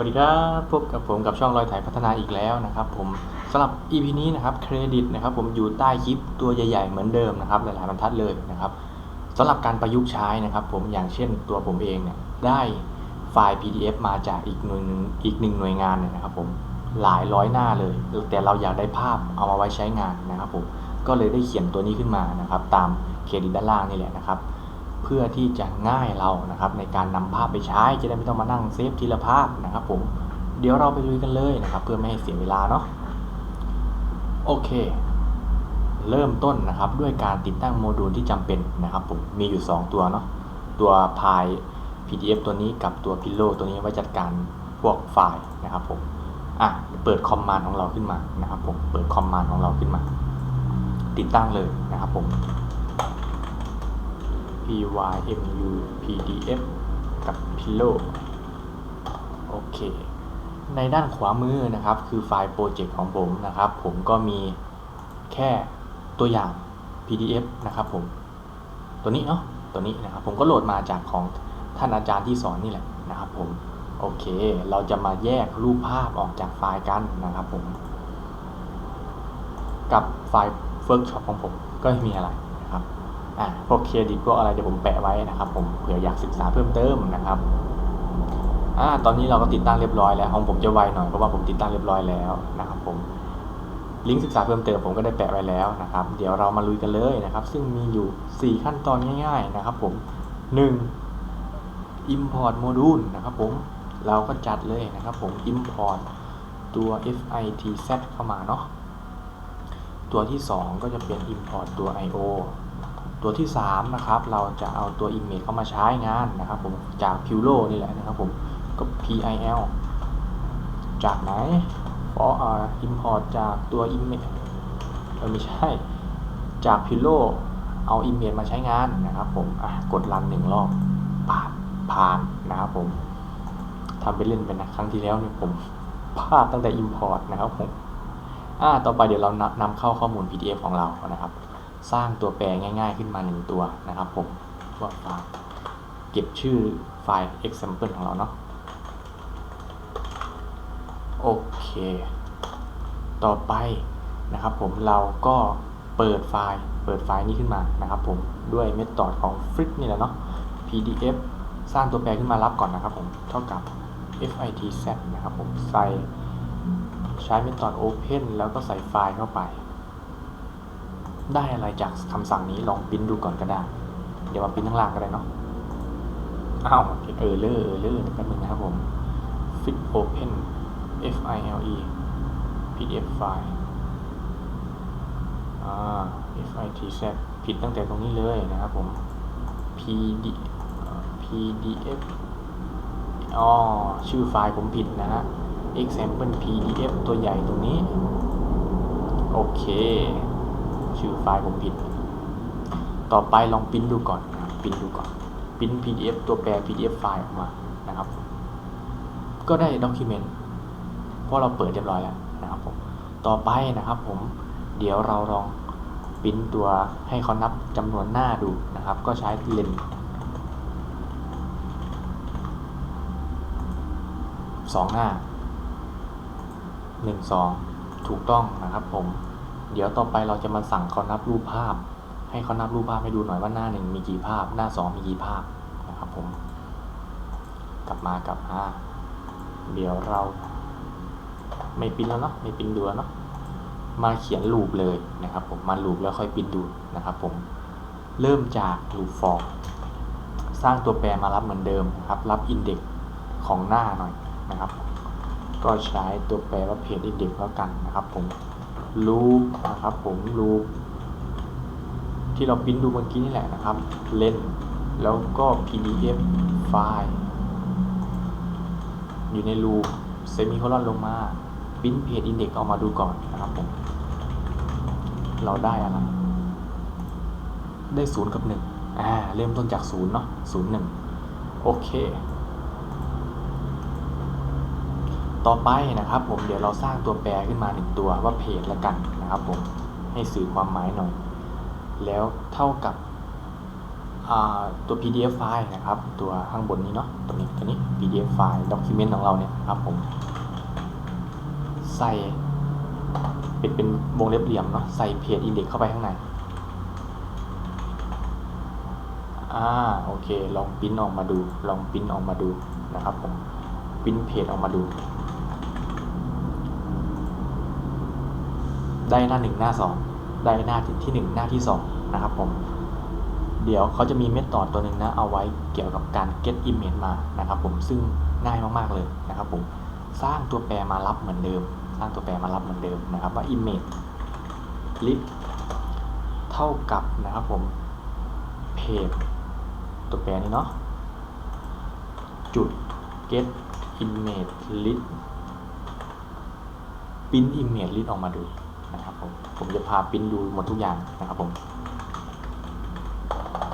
วัสดีครับพบกับผมกับช่องรอยถ่ายพัฒนาอีกแล้วนะครับ ผมสำหรับ EP นี้นะครับเครดิตนะครับ ผมอยู่ใต้คลิปตัวใหญ่ ๆ เหมือนเดิมนะครับ หลายๆบรรทัดเลยนะครับสำหรับการประยุกต์ใช้นะครับ ผมอย่างเช่นตัวผมเองเนี่ยได้ไฟล์ PDF มาจากอีกหน่วยนึงอีกหนึ่งหน่วยงานเนี่ยนะครับ ผมหลายร้อยหน้าเลย แต่เราอยากได้ภาพเอามาไว้ใช้งานนะครับ ผมก็เลยได้เขียนตัวนี้ขึ้นมานะครับ ตามเครดิตด้านล่างนี่แหละนะครับ เพื่อที่จะง่ายเรานะครับ ในการนำภาพไปใช้จะได้ไม่ต้องมานั่งเซฟทีละภาพนะครับผมเดี๋ยวเราไปลุยกันเลยนะครับ เพื่อไม่ให้เสียเวลาเนาะโอเค เริ่มต้นนะครับด้วยการติดตั้งโมดูลที่จำเป็นนะครับผมมีอยู่ 2 ตัวเนาะตัวพาย PDF ตัวนี้กับตัว Pillow ตัวนี้ไว้จัดการพวกไฟล์นะครับผมอะเปิดคอมมานด์ของเราขึ้นมานะครับผมเปิดคอมมานด์ของเราขึ้นมา ติดตั้งเลยนะครับผม pymu pdf กับ pillow โอเค ในด้านขวามือนะครับ คือไฟล์โปรเจกต์ของผมนะครับ ผมก็มีแค่ตัวอย่าง pdf นะครับผม ตัวนี้เนาะ ตัวนี้นะครับ ผมก็โหลดมาจากของท่านอาจารย์ที่สอนนี่แหละนะครับผม โอเค เราจะมาแยกรูปภาพออกจากไฟล์กันนะครับผม กับไฟล์ Workshop ของผมก็ไม่มีอะไร อ่าพวกเครดิตพวกอะไรเดี๋ยวผมแปะไว้นะครับผมเผื่ออยากศึกษาเพิ่มเติมนะครับอ่าตอนนี้เราก็ติดตั้งเรียบร้อยแล้วของผมจะไวหน่อยเพราะว่าผมติดตั้งเรียบร้อยแล้วนะครับผมลิงก์ศึกษาเพิ่มเติมผมก็ได้แปะไว้แล้วนะครับ เดี๋ยวเรามาลุยกันเลยนะครับ ซึ่งมีอยู่ 4 ขั้นตอนง่าย ๆ นะครับผม 1. import module นะครับผมเราก็จัดเลยนะครับผม import ตัว FITZ เข้ามาเนาะตัวที่ 2 ก็จะเป็น import ตัว IO ตัวที่3นะครับเราจะเอาตัว image เข้ามาใช้งานนะครับผมจาก p i l o นี่แหละนะครับผมก็ PIL จากไหน for uh, import จากตัว image เออไม่ใช่ จาก p i l o เอา image มาใช้งานนะครับผมกดรันหนึ่งรอบผ่านผ่านนะครับผมทำไปเล่นไปนะครั้งที่แล้วเนี่ยผมพลาดตั้งแต่ import นะครับผมอ่าต่อไปเดี๋ยวเรานนำเข้าข้อมูล PDF ของเรานะครับ สร้างตัวแปรง่าย ๆ ขึ้นมาหนึ่งตัวนะครับผมว่าไฟล์เก็บชื่อไฟล์ example ของเราเนาะโอเค ต่อไปนะครับผมเราก็เปิดไฟล์ เปิดไฟล์นี้ขึ้นมานะครับผมด้วยเมธอดของ Flick นี่แหละเนาะ PDF สร้างตัวแปรขึ้นมารับก่อนนะครับผม เท่ากับ FITZ นะครับผม ใส่ใช้เมธอด Open แล้วก็ใส่ไฟล์เข้าไป ได้อะไรจากคำสั่งนี้ลองปิ้นดูก่อนก็ได้ เดี๋ยวมาปิ้นข้างล่างก็ได้เนาะอ้าวเออเลอร์เออเลอร์แป๊บนึงนะครับผม fit open f i l e pdf file อ่า f i t z ผิดตั้งแต่ตรงนี้เลยนะครับผม pd pdf อ๋อชื่อไฟล์ผมผิดนะฮะ example pdf ตัวใหญ่ตรงนี้ โอเค ชื่อไฟล์ผมผิด ต่อไปลองปริ้นดูก่อนนะปริ้นดูก่อนปริ้น PDF ตัวแปร PDF ไฟล์ออกมานะครับ ก็ได้ด็อกิเมนต์เพราะเราเปิดเรียบร้อยแล้วนะครับผมต่อไปนะครับผมเดี๋ยวเราลองปริ้นตัวให้เขานับจำนวนหน้าดูนะครับ ก็ใช้เลนสองหน้าหนึ่งสองถูกต้องนะครับผม เดี๋ยวต่อไปเราจะมาสั่งเขานับรูปภาพ ให้เขานับรูปภาพให้ดูหน่อยว่าหน้าหนึ่งมีกี่ภาพ หน้าสองมีกี่ภาพนะครับผม กลับมากลับมาเดี๋ยวเราไม่ปิ้นแล้วเนาะไม่ปิ้นดูแล้วเนาะมาเขียนลูปเลยนะครับ ผมมาลูปแล้วค่อยปิ้นดูนะครับ ผมเริ่มจากลูปฟอร์สร้างตัวแปรมารับเหมือนเดิมนะครับ รับอินเด็กของหน้าหน่อยนะครับ ก็ใช้ตัวแปรว่าเพจอินเด็กแล้วกันนะครับผม ลูปนะครับผมลูปที่เราปริ้นดูเมื่อกี้นี่แหละนะครับเล่นแล้วก็ pdf ไฟล์อยู่ในลูปเซมิโคลอนลงมาปริ้นเพจอินเด็กออกมาดูก่อนนะครับผมเราได้อะไรได้ศูนย์กับหนึ่งอ่าเริ่มต้นจากศูนย์เนาะศูนย์หนึ่งโอเค ต่อไปนะครับ ผมเดี๋ยวเราสร้างตัวแปรขึ้นมาหนึ่งตัวว่าเพจละกันนะครับผมให้สื่อความหมายหน่อย แล้วเท่ากับตัว PDF ไฟล์นะครับ ตัวข้างบนนี้เนาะตรงนี้ตัวนี้ PDF ไฟล์ document ของเราเนี่ยนะครับผมใส่เป็นเป็นวงเล็บเหลี่ยมเนาะใส่เพจอินเด็กเข้าไปข้างในอ่าโอเค ลองปิ้นออกมาดู ลองปิ้นออกมาดูนะครับผมปิ้นเพจออกมาดู ได้หน้าหนึ่งหน้าสองได้หน้าที่หนึ่งหน้าที่สองนะครับผม เดี๋ยวเขาจะมีเมธอดต่อตัวหนึ่งนะ เอาไว้เกี่ยวกับการ get image มานะครับผมซึ่งง่ายมากๆเลยนะครับผมสร้างตัวแปรมารับเหมือนเดิม สร้างตัวแปรมารับเหมือนเดิมนะครับว่า image list เท่ากับนะครับผมเพจตัวแปรนี้เนาะจุด get image list ปิ้น image list ออกมาดู นะครับผมผมจะพาปิ้นดูหมดทุกอย่างนะครับผม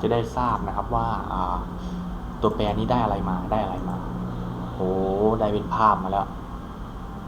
จะได้ทราบนะครับว่าตัวแปรนี้ได้อะไรมาได้อะไรมาโอ้ได้เป็นภาพมาแล้ว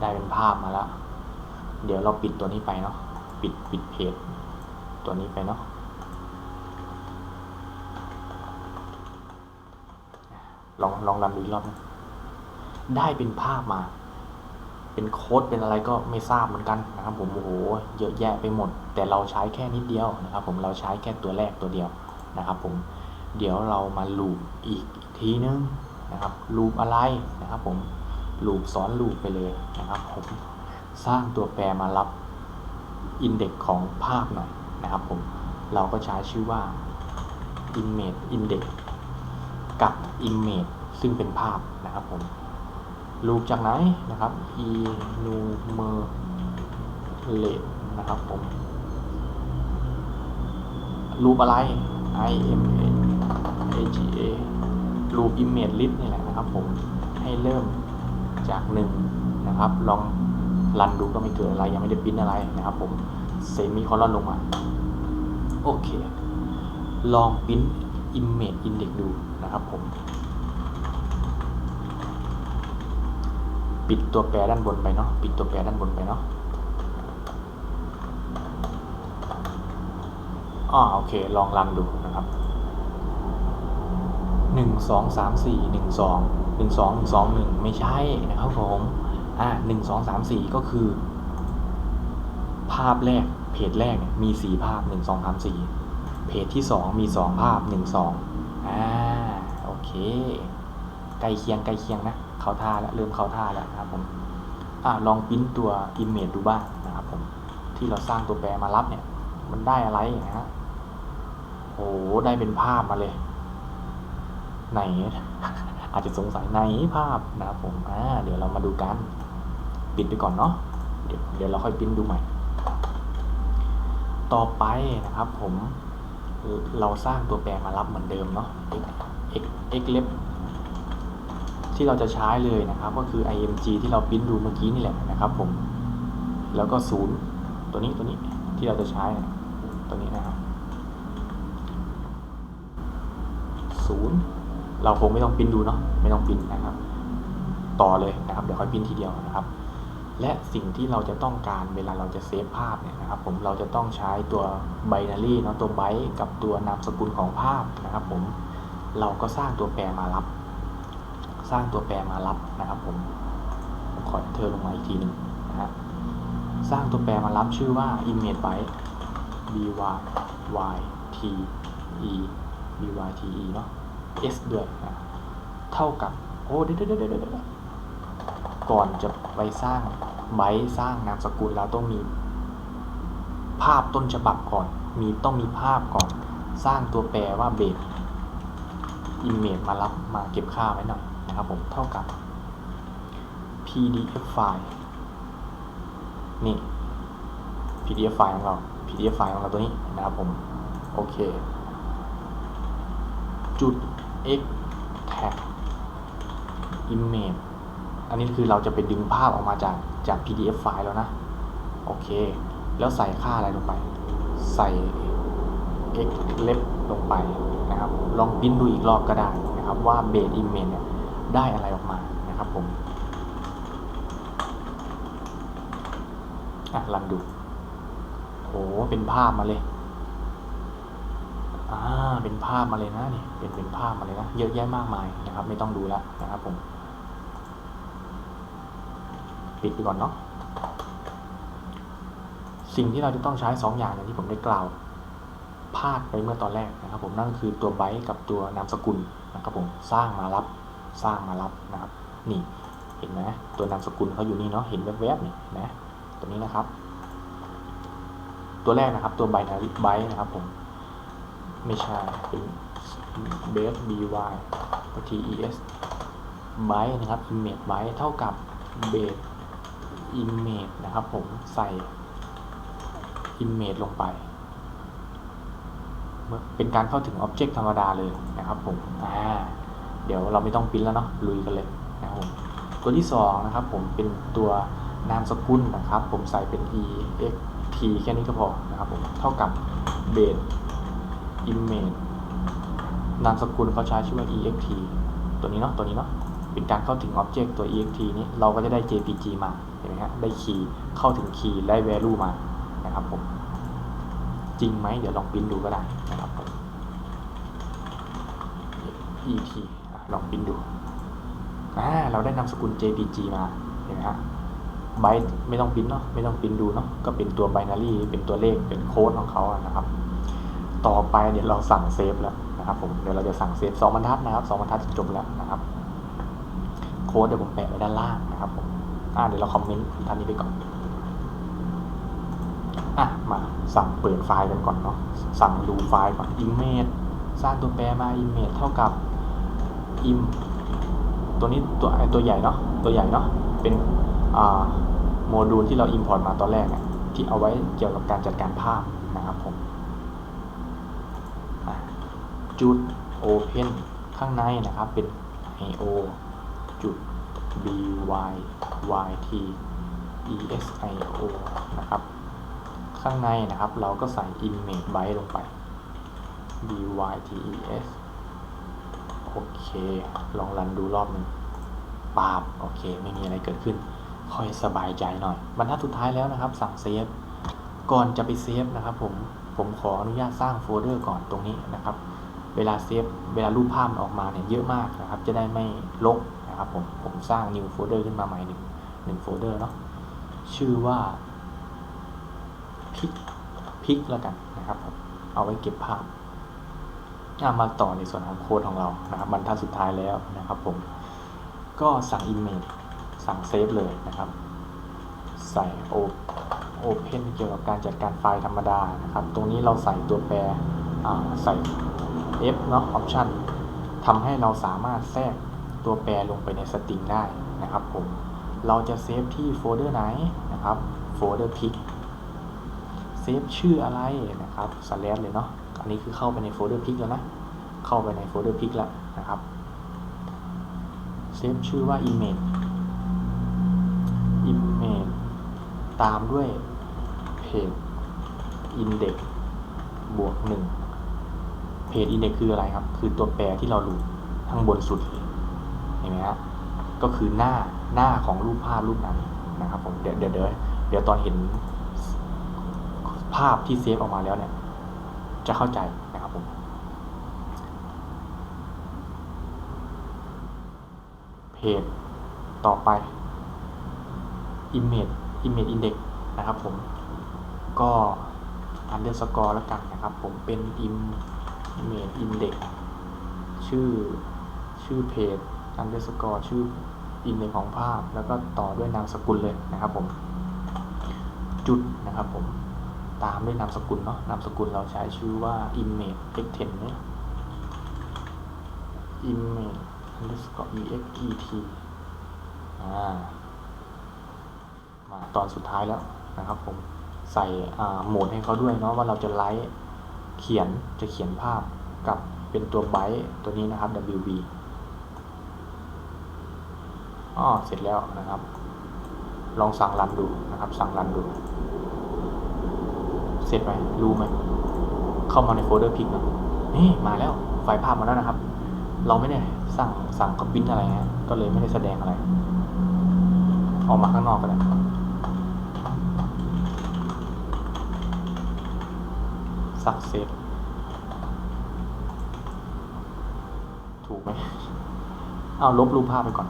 ได้เป็นภาพมาแล้ว เดี๋ยวเราปิดตัวนี้ไปเนาะปิดปิดเพจตัวนี้ไปเนาะลองลองรันดูอีกรอบนะได้เป็นภาพมา เป็นโค้ดเป็นอะไรก็ไม่ทราบเหมือนกันนะครับผมโอ้โหเยอะแยะไปหมด แต่เราใช้แค่นิดเดียวนะครับ ผมเราใช้แค่ตัวแรกตัวเดียวนะครับ ผมเดี๋ยวเรามาลูปอีกทีนึงนะครับลูปอะไรนะครับ ผมลูปซ้อนลูปไปเลยนะครับ ผมสร้างตัวแปรมารับอินเด็กของภาพหน่อยนะครับ ผมเราก็ใช้ชื่อว่า image index กับ image ซึ่งเป็นภาพนะครับผม ลูปจากไหนนะครับ enumerate นะครับผมลูปอะไร i m a a g a ลูป image list นี่แหละนะครับผม ให้เริ่มจากหนึ่งนะครับ ลองรันดูก็ไม่เกิดอะไร ยังไม่ได้ปริ้นอะไรนะครับผมเซมิคอลอนลงมา โอเค ลองปริ้น image index ดูนะครับผม ปิดตัวแปรด้านบนไปเนาะปิดตัวแปรด้านบนไปเนาะอ่าโอเค ลองรันดูนะครับหนึ่งสองสามสี่หนึ่งสองหนึ่งสองหนึ่งสองหนึ่งไม่ใช่นะครับผมอ่าหนึ่งสองสามสี่ก็คือ ภาพแรกเพจแรกเนี่ยมีสี่ภาพหนึ่งสองสามสี่เพจที่สองมีสองภาพหนึ่งสองอ่าโอเคใกล้เคียงใกล้เคียงนะ เขาท่าแล้วเริ่มเขาท่าแล้วนะครับผมอลองปริ้นตัว image ดูบ้างนะครับผมที่เราสร้างตัวแปรมารับเนี่ย มันได้อะไรนะฮะโอ้ได้เป็นภาพมาเลย ไหน อาจจะสงสัยไหนภาพนะครับผมอ่าเดี๋ยวเรามาดูกันปิดไปก่อนเนาะเดี๋ยวเดี๋ยวเราค่อยปริ้นดูใหม่ ต่อไปนะครับผมเราสร้างตัวแปรมารับเหมือนเดิมเนาะ x x x left ที่เราจะใช้เลยนะครับ ก็คือ img ที่เราปริ้นดูเมื่อกี้นี่แหละนะครับผม แล้วก็ศูนย์ตัวนี้ตัวนี้ที่เราจะใช้ตัวนี้นะครับศูนย์เราคงไม่ต้องปริ้นดูเนาะไม่ต้องปริ้นนะครับ ต่อเลยนะครับเดี๋ยวค่อยปริ้นทีเดียวนะครับ และสิ่งที่เราจะต้องการเวลาเราจะเซฟภาพเนี่ยนะครับ ผมเราจะต้องใช้ตัว binary เนาะตัว byte กับตัวนามสกุลของภาพนะครับ ผมเราก็สร้างตัวแปรมารับ สร้างตัวแปรมารับนะครับผมขอเธอลงมาอีกทีหนึ่งนะฮะสร้างตัวแปรมารับชื่อว่า image byte b y y t e b y t e เนาะ s ด้วยนะเท่ากับโอ้เดี๋ยวเดี๋ยวเดี๋ยวก่อนจะไปสร้างไบสร้างนามสกุลเราต้องมี ภาพต้นฉบับก่อน มีต้องมีภาพก่อน สร้างตัวแปรว่าเบส image มารับมาเก็บค่าไว้หน่อย นะครับผมเท่ากับ pdf ไฟล์นี่ pdf ไฟล์ของเรา pdf ไฟล์ของเราตัวนี้นะครับผมโอเค จุด x tag image อันนี้คือเราจะไปดึงภาพออกมาจากจาก pdf ไฟล์แล้วนะ โอเค แล้วใส่ค่าอะไรลงไป ใส่ x left ลงไปนะครับ ลองปริ้นดูอีกรอบก็ได้นะครับว่า base image เนี่ย ได้อะไรออกมานะครับผมอะรันดูโหเป็นภาพมาเลยอ่าเป็นภาพมาเลยนะนี่เป็นเป็นภาพมาเลยนะเยอะแยะมากมายนะครับ ไม่ต้องดูแล้วนะครับผม ปิดไปก่อนเนาะสิ่งที่เราจะต้องใช้สองอย่างอย่างที่ผมได้กล่าวพลาดไปเมื่อตอนแรกนะครับ ผมนั่นคือตัวไบต์กับตัวนามสกุลนะครับผมสร้างมารับ สร้างมารับนะครับ นี่เห็นไหมตัวนามสกุลเขาอยู่นี่เนาะเห็นแวบๆนี่นะตัวนี้นะครับ ตัวแรกนะครับตัวไบนาริไบนะครับผมไม่ใช่เป็นเบส by tes ไบนะครับ image ไบเท่ากับเบส image นะครับผมใส่ image ลงไปเป็นการเข้าถึง object ธรรมดาเลยนะครับผมอ่า เดี๋ยวเราไม่ต้องพิมพ์แล้วเนาะลุยกันเลยนะครับผมตัวที่2นะครับผมเป็นตัวนามสกุลนะครับ ผมใส่เป็น ext แค่นี้ก็พอนะครับผมเท่ากับ base image นามสกุลเขาใช้ชื่อว่า ext ตัวนี้เนาะตัวนี้เนาะเป็นการเข้าถึง object ตัว ext นี้เราก็จะได้ jpg มาเห็นไหมฮะได้คีย์เข้าถึงคีย์ได้ value มานะครับผมจริงไหมเดี๋ยวลองปริ้นดูก็ได้นะครับผม et ลองปิ้นดูอ่าเราได้นามสกุล jpg มาเห็นไหมฮะไบต์ไม่ต้องปิ้นเนาะไม่ต้องปิ้นดูเนาะก็เป็นตัว binary เป็นตัวเลขเป็นโค้ดของเขาอะนะครับต่อไปเดี๋ยเราสั่งเซฟแล้วนะครับผมเดี๋ยวเราจะสั่งเซฟสองบรรทัดนะครับสองบรรทัดจะจบแล้วนะครับโค้ดเดี๋ยวผมแปะไว้ด้านล่างนะครับผมอ่าเดี๋ยวเราคอมเมนต์ท่านนี้ไปก่อนอะมาสั่งเปิดไฟล์กันก่อนเนาะสั่งดูไฟล์ก่อน image สร้างตัวแปรมา image เท่ากับ im ตัวนี้ตัวตัวใหญ่เนาะตัวใหญ่เนาะเป็นโมดูลที่เรา import มาตอนแรกเนี่ยที่เอาไว้เกี่ยวกับการจัดการภาพนะครับผมจุด Open ข้างในนะครับเป็น IO จุด by yt esio นะครับ ข้างในนะครับเราก็ใส่ image byte ลงไป bytes โอเค ลองรันดูรอบหนึ่งปาบโอเค ไม่มีอะไรเกิดขึ้น ค่อยสบายใจหน่อย บรรทัดสุดท้ายแล้วนะครับ สั่งเซฟ ก่อนจะไปเซฟนะครับผม ผมขออนุญาตสร้างโฟลเดอร์ก่อนตรงนี้นะครับ เวลาเซฟ เวลารูปภาพมันออกมาเนี่ยเยอะมากนะครับ จะได้ไม่ลกนะครับผม ผมสร้าง new folder ขึ้นมาใหม่หนึ่งหนึ่งโฟลเดอร์เนาะ ชื่อว่าพิกพิกแล้วกันนะครับผม เอาไว้เก็บภาพ มาต่อในส่วนของโค้ดของเรานะครับบรรทัดสุดท้ายแล้วนะครับผมก็สั่ง image สั่งเซฟเลยนะครับ ใส่ open เกี่ยวกับการจัดการไฟล์ธรรมดานะครับ ตรงนี้เราใส่ตัวแปรใส่ F เนาะ option ทำให้เราสามารถแทรกตัวแปรลงไปในสตริงได้นะครับผมเราจะเซฟที่โฟลเดอร์ไหนนะครับโฟลเดอร์พิกเซฟชื่ออะไรนะครับสแลชเลยเนาะ อันนี้คือเข้าไปในโฟลเดอร์พิกแล้วนะ เข้าไปในโฟลเดอร์พิกแล้วนะครับ เซฟชื่อว่า image image ตามด้วยเพจ index บวกหนึ่งเพจ index คืออะไรครับ คือตัวแปรที่เรารูข้างบนสุด เห็นไหมฮะก็คือหน้าหน้าของรูปภาพรูปนั้นนะครับผมเดี๋ยวเดี๋ยวเดี๋ยวตอนเห็นภาพที่เซฟออกมาแล้วเนี่ย จะเข้าใจนะครับผมเพจต่อไป image image index นะครับผมก็ underscore แล้วกันนะครับผมเป็น image index ชื่อชื่อเพจ underscore ชื่อ index ของภาพ แล้วก็ต่อด้วยนามสกุลเลยนะครับผม จุดนะครับผม ตามด้วยนามสกุลเนาะนามสกุลเราใช้ชื่อว่า image x10 เนี่ย image underscore exet อ่ามาตอนสุดท้ายแล้วนะครับผมใส่โหมดให้เขาด้วยเนาะว่าเราจะไลท์เขียนจะเขียนภาพกับเป็นตัวไบต์ตัวนี้นะครับ wb อ๋อเสร็จแล้วนะครับ ลองสั่งรันดูนะครับ สั่งรันดู เสร็จไปรู้ไหมเข้ามาในโฟลเดอร์พิกนะนี่มาแล้วไฟล์ภาพมาแล้วนะครับ เราไม่ได้สั่งสั่งกับวินอะไรนะก็เลยไม่ได้แสดงอะไร ออกมาข้างนอกก็ได้สักเสร็จถูกไหมเอาลบรูปภาพไปก่อน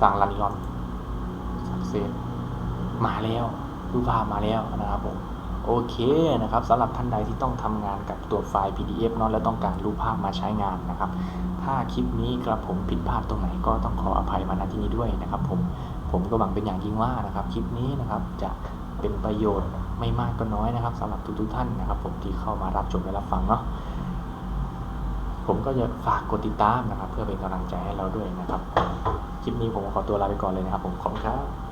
สั่งลันยอนสักเซฟมาแล้ว รูปภาพมาแล้วนะครับผมโอเคนะครับสำหรับท่านใดที่ต้องทำงานกับตัวไฟล์ PDF เนาะแล้วต้องการรูปภาพมาใช้งานนะครับ ถ้าคลิปนี้กระผมผิดพลาดตรงไหนก็ต้องขออภัยมาณที่นี้ด้วยนะครับ ผมผมก็หวังเป็นอย่างยิ่งว่านะครับคลิปนี้นะครับจะเป็นประโยชน์ไม่มากก็น้อยนะครับสำหรับทุกๆท่านนะครับ ผมที่เข้ามารับชมและรับฟังเนาะผมก็จะฝากกดติดตามนะครับ เพื่อเป็นกำลังใจให้เราด้วยนะครับ คลิปนี้ผมขอตัวลาไปก่อนเลยนะครับ ผมขอบคุณครับ